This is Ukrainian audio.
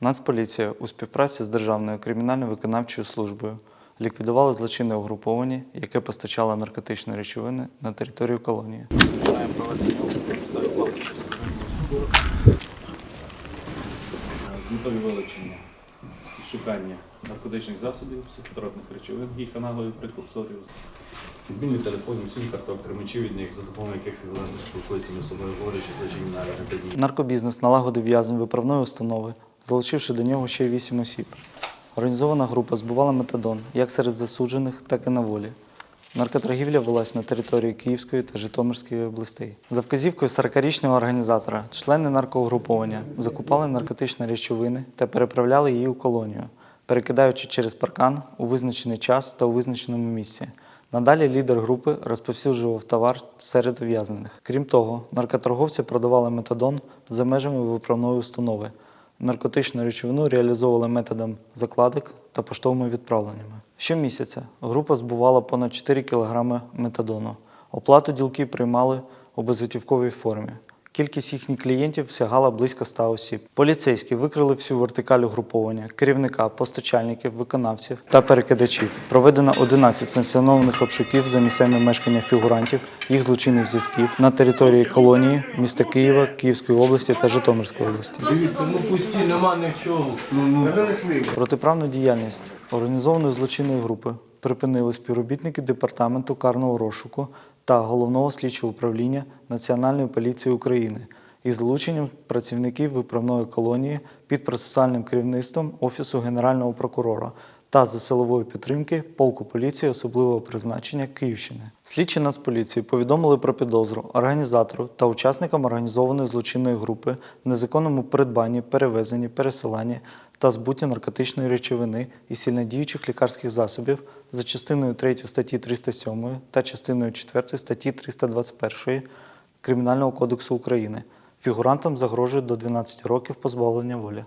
Нацполіція у співпраці з Державною кримінально-виконавчою службою ліквідувала злочинне угруповання, яке постачало наркотичні речовини на територію колонії. З метою вилучення і шукання наркотичних засобів, психотропних речовин, їх аналогів прекурсорів, мобільних телефонів, сім карток, тримачів від них, за допомогою яких фігуранти спілкуються між собою, говорячи злочинні дії. Наркобізнес налагодив в'язень виправної установи, залучивши до нього ще вісім осіб. Організована група збувала метадон як серед засуджених, так і на волі. Наркоторгівля велась на території Київської та Житомирської областей. За вказівкою 40-річного організатора, члени наркоугруповання закупали наркотичні речовини та переправляли її у колонію, перекидаючи через паркан у визначений час та у визначеному місці. Надалі лідер групи розповсюджував товар серед ув'язнених. Крім того, наркоторговці продавали метадон за межами виправної установи. Наркотичну речовину реалізовували методом закладок та поштовими відправленнями. Щомісяця група збувала понад 4 кг метадону. Оплату ділки приймали у безготівковій формі. Кількість їхніх клієнтів сягала близько 100 осіб. Поліцейські викрили всю вертикаль угруповання, керівника, постачальників, виконавців та перекидачів. Проведено 11 санкціонованих обшуків за місцями мешкання фігурантів, їх злочинних зв'язків на території колонії, міста Києва, Київської області та Житомирської області. Дивіться, ну пусті, нема нічого. Ну, ну. Протиправну діяльність організованої злочинної групи припинили співробітники департаменту карного розшуку та головного слідчого управління Національної поліції України із залученням працівників виправної колонії під процесуальним керівництвом Офісу Генерального прокурора та за силової підтримки полку поліції особливого призначення Київщини. Слідчі Нацполіції повідомили про підозру організатору та учасникам організованої злочинної групи незаконному придбанні, перевезенні, пересиланні та збутті наркотичної речовини і сильнодіючих лікарських засобів за частиною 3 статті 307 та частиною 4 статті 321 Кримінального кодексу України. Фігурантам загрожує до 12 років позбавлення волі.